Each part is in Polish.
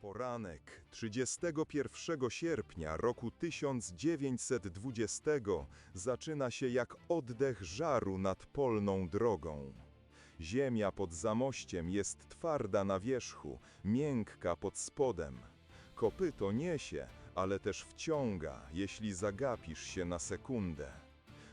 Poranek 31 sierpnia roku 1920 zaczyna się jak oddech żaru nad polną drogą. Ziemia pod zamościem jest twarda na wierzchu, miękka pod spodem. Kopyto niesie, ale też wciąga, jeśli zagapisz się na sekundę.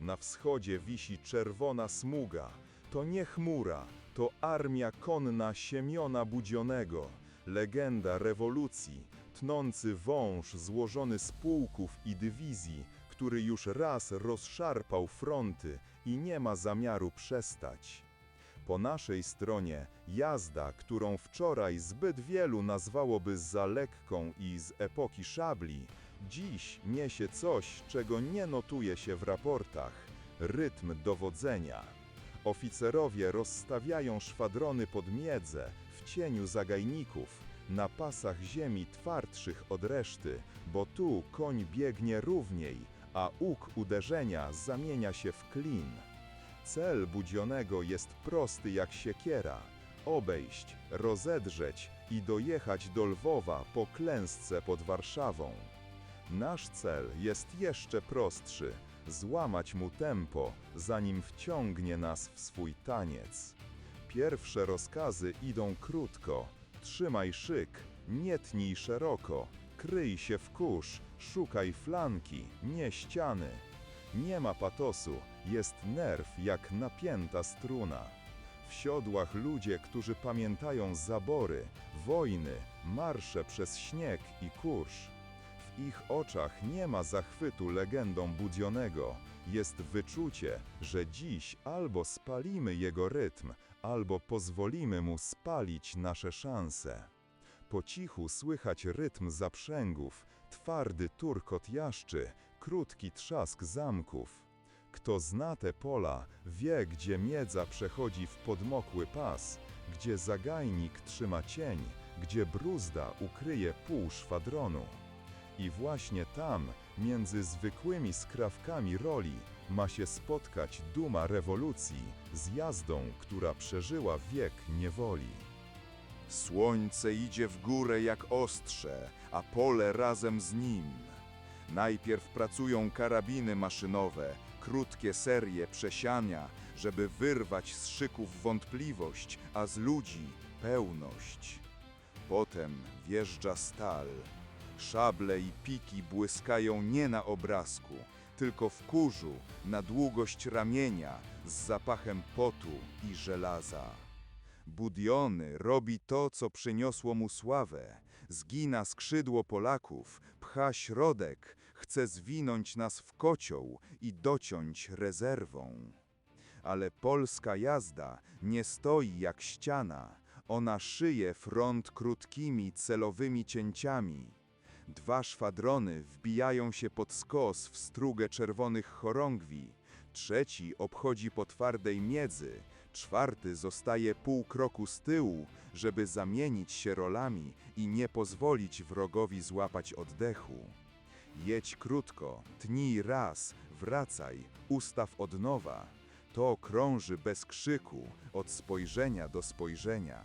Na wschodzie wisi czerwona smuga. To nie chmura, to armia konna Siemiona Budzionego, legenda rewolucji, tnący wąż złożony z pułków i dywizji, który już raz rozszarpał fronty i nie ma zamiaru przestać. Po naszej stronie jazda, którą wczoraj zbyt wielu nazwałoby za lekką i z epoki szabli, dziś niesie coś, czego nie notuje się w raportach rytm dowodzenia. Oficerowie rozstawiają szwadrony pod miedzę w cieniu zagajników, na pasach ziemi twardszych od reszty, bo tu koń biegnie równiej, a łuk uderzenia zamienia się w klin. Cel budzionego jest prosty jak siekiera. Obejść, rozedrzeć i dojechać do Lwowa po klęsce pod Warszawą. Nasz cel jest jeszcze prostszy złamać mu tempo, zanim wciągnie nas w swój taniec. Pierwsze rozkazy idą krótko. Trzymaj szyk, nie tnij szeroko, kryj się w kurz, szukaj flanki, nie ściany. Nie ma patosu, jest nerw jak napięta struna. W siodłach ludzie, którzy pamiętają zabory, wojny, marsze przez śnieg i kurz. Ich oczach nie ma zachwytu legendą budzionego. Jest wyczucie, że dziś albo spalimy jego rytm, albo pozwolimy mu spalić nasze szanse. Po cichu słychać rytm zaprzęgów, twardy turkot jaszczy, krótki trzask zamków. Kto zna te pola, wie, gdzie miedza przechodzi w podmokły pas, gdzie zagajnik trzyma cień, gdzie bruzda ukryje pół szwadronu. I właśnie tam, między zwykłymi skrawkami roli, ma się spotkać duma rewolucji z jazdą, która przeżyła wiek niewoli. Słońce idzie w górę jak ostrze, a pole razem z nim. Najpierw pracują karabiny maszynowe, krótkie serie przesiania, żeby wyrwać z szyków wątpliwość, a z ludzi pełność. Potem wjeżdża stal. Szable i piki błyskają nie na obrazku, tylko w kurzu, na długość ramienia, z zapachem potu i żelaza. Budiony robi to, co przyniosło mu sławę. Zgina skrzydło Polaków, pcha środek, chce zwinąć nas w kocioł i dociąć rezerwą. Ale polska jazda nie stoi jak ściana. Ona szyje front krótkimi, celowymi cięciami. Dwa szwadrony wbijają się pod skos w strugę czerwonych chorągwi. Trzeci obchodzi po twardej miedzy, czwarty zostaje pół kroku z tyłu, żeby zamienić się rolami i nie pozwolić wrogowi złapać oddechu. Jedź krótko, tnij raz, wracaj, ustaw od nowa. To krąży bez krzyku, od spojrzenia do spojrzenia.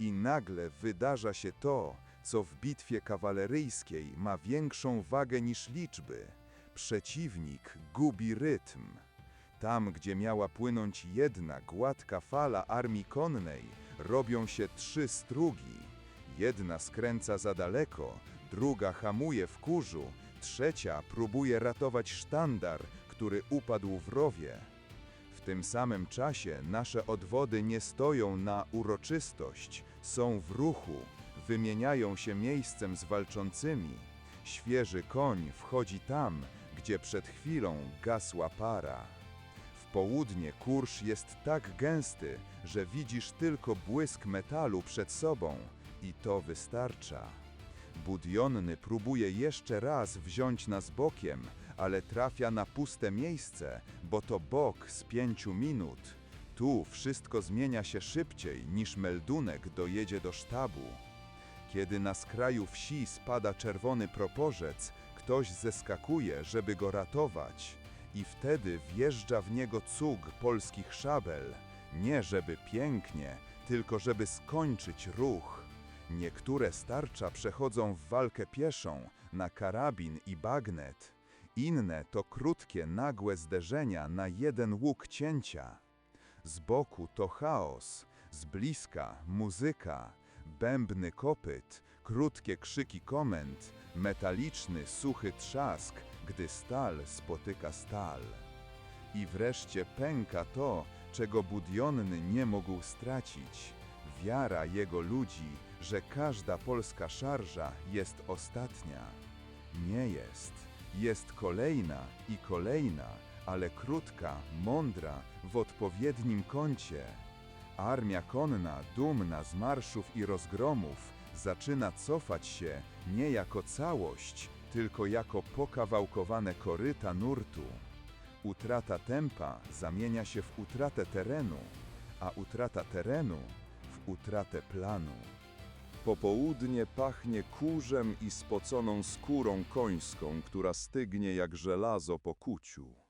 I nagle wydarza się to, co w bitwie kawaleryjskiej ma większą wagę niż liczby. Przeciwnik gubi rytm. Tam, gdzie miała płynąć jedna gładka fala armii konnej, robią się trzy strugi. Jedna skręca za daleko, druga hamuje w kurzu, trzecia próbuje ratować sztandar, który upadł w rowie. W tym samym czasie nasze odwody nie stoją na uroczystość, są w ruchu, wymieniają się miejscem z walczącymi. Świeży koń wchodzi tam, gdzie przed chwilą gasła para. W południe kurz jest tak gęsty, że widzisz tylko błysk metalu przed sobą i to wystarcza. Budionny próbuje jeszcze raz wziąć nas bokiem, ale trafia na puste miejsce, bo to bok z pięciu minut. Tu wszystko zmienia się szybciej niż meldunek dojedzie do sztabu. Kiedy na skraju wsi spada czerwony proporzec, ktoś zeskakuje, żeby go ratować. I wtedy wjeżdża w niego cug polskich szabel. Nie żeby pięknie, tylko żeby skończyć ruch. Niektóre starcza przechodzą w walkę pieszą, na karabin i bagnet. Inne to krótkie, nagłe zderzenia na jeden łuk cięcia. Z boku to chaos, z bliska muzyka, bębny kopyt, krótkie krzyki komend, metaliczny, suchy trzask, gdy stal spotyka stal. I wreszcie pęka to, czego Budionny nie mógł stracić. Wiara jego ludzi, że każda polska szarża jest ostatnia. Nie jest. Jest kolejna i kolejna, ale krótka, mądra, w odpowiednim kącie. Armia konna, dumna z marszów i rozgromów, zaczyna cofać się nie jako całość, tylko jako pokawałkowane koryta nurtu. Utrata tempa zamienia się w utratę terenu, a utrata terenu w utratę planu. Popołudnie pachnie kurzem i spoconą skórą końską, która stygnie jak żelazo po kuciu.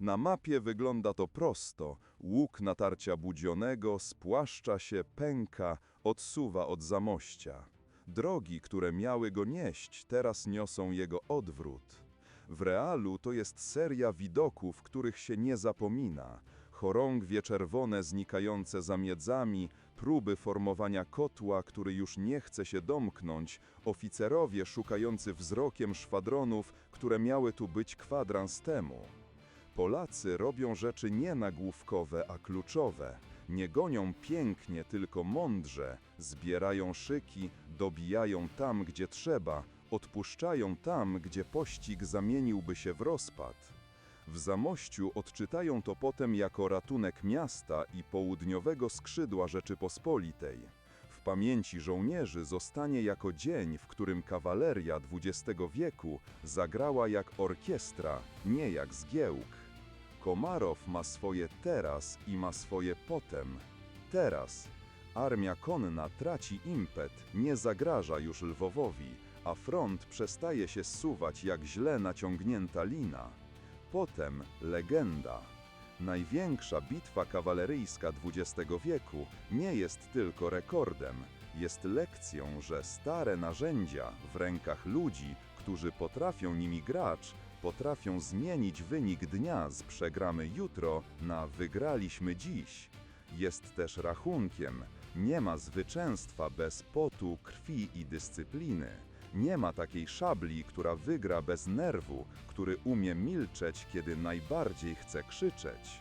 Na mapie wygląda to prosto. Łuk natarcia budzionego spłaszcza się, pęka, odsuwa od zamościa. Drogi, które miały go nieść, teraz niosą jego odwrót. W realu to jest seria widoków, których się nie zapomina. Chorągwie czerwone znikające za miedzami, próby formowania kotła, który już nie chce się domknąć, oficerowie szukający wzrokiem szwadronów, które miały tu być kwadrans temu. Polacy robią rzeczy nie nagłówkowe, a kluczowe. Nie gonią pięknie, tylko mądrze, zbierają szyki, dobijają tam, gdzie trzeba, odpuszczają tam, gdzie pościg zamieniłby się w rozpad. W Zamościu odczytają to potem jako ratunek miasta i południowego skrzydła Rzeczypospolitej. W pamięci żołnierzy zostanie jako dzień, w którym kawaleria XX wieku zagrała jak orkiestra, nie jak zgiełk. Komarow ma swoje teraz i ma swoje potem. Teraz armia konna traci impet, nie zagraża już Lwowowi, a front przestaje się zsuwać jak źle naciągnięta lina. Potem legenda. Największa bitwa kawaleryjska XX wieku nie jest tylko rekordem, jest lekcją, że stare narzędzia w rękach ludzi, którzy potrafią nimi grać, potrafią zmienić wynik dnia z przegramy jutro na wygraliśmy dziś. Jest też rachunkiem. Nie ma zwycięstwa bez potu, krwi i dyscypliny. Nie ma takiej szabli, która wygra bez nerwu, który umie milczeć, kiedy najbardziej chce krzyczeć.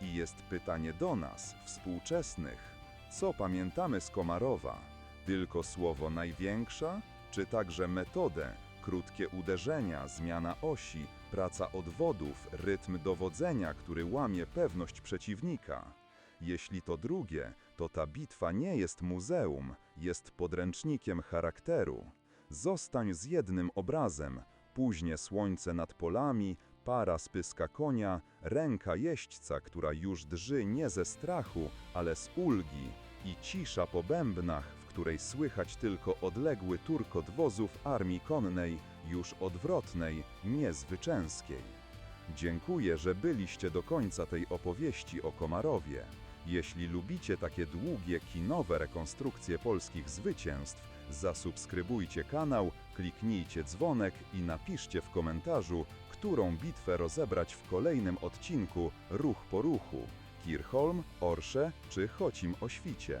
I jest pytanie do nas, współczesnych. Co pamiętamy z Komarowa? Tylko słowo największa? Czy także metodę, krótkie uderzenia, zmiana osi, praca odwodów, rytm dowodzenia, który łamie pewność przeciwnika? Jeśli to drugie, to ta bitwa nie jest muzeum, jest podręcznikiem charakteru. Zostań z jednym obrazem, późnie słońce nad polami, para z pyska konia, ręka jeźdźca, która już drży nie ze strachu, ale z ulgi i cisza po bębnach, której słychać tylko odległy turkot wozów armii konnej, już odwrotnej, nie zwycięskiej. Dziękuję, że byliście do końca tej opowieści o Komarowie. Jeśli lubicie takie długie kinowe rekonstrukcje polskich zwycięstw, zasubskrybujcie kanał, kliknijcie dzwonek i napiszcie w komentarzu, którą bitwę rozebrać w kolejnym odcinku Ruch po ruchu. Kirchholm, Orsze czy Chocim o Świcie.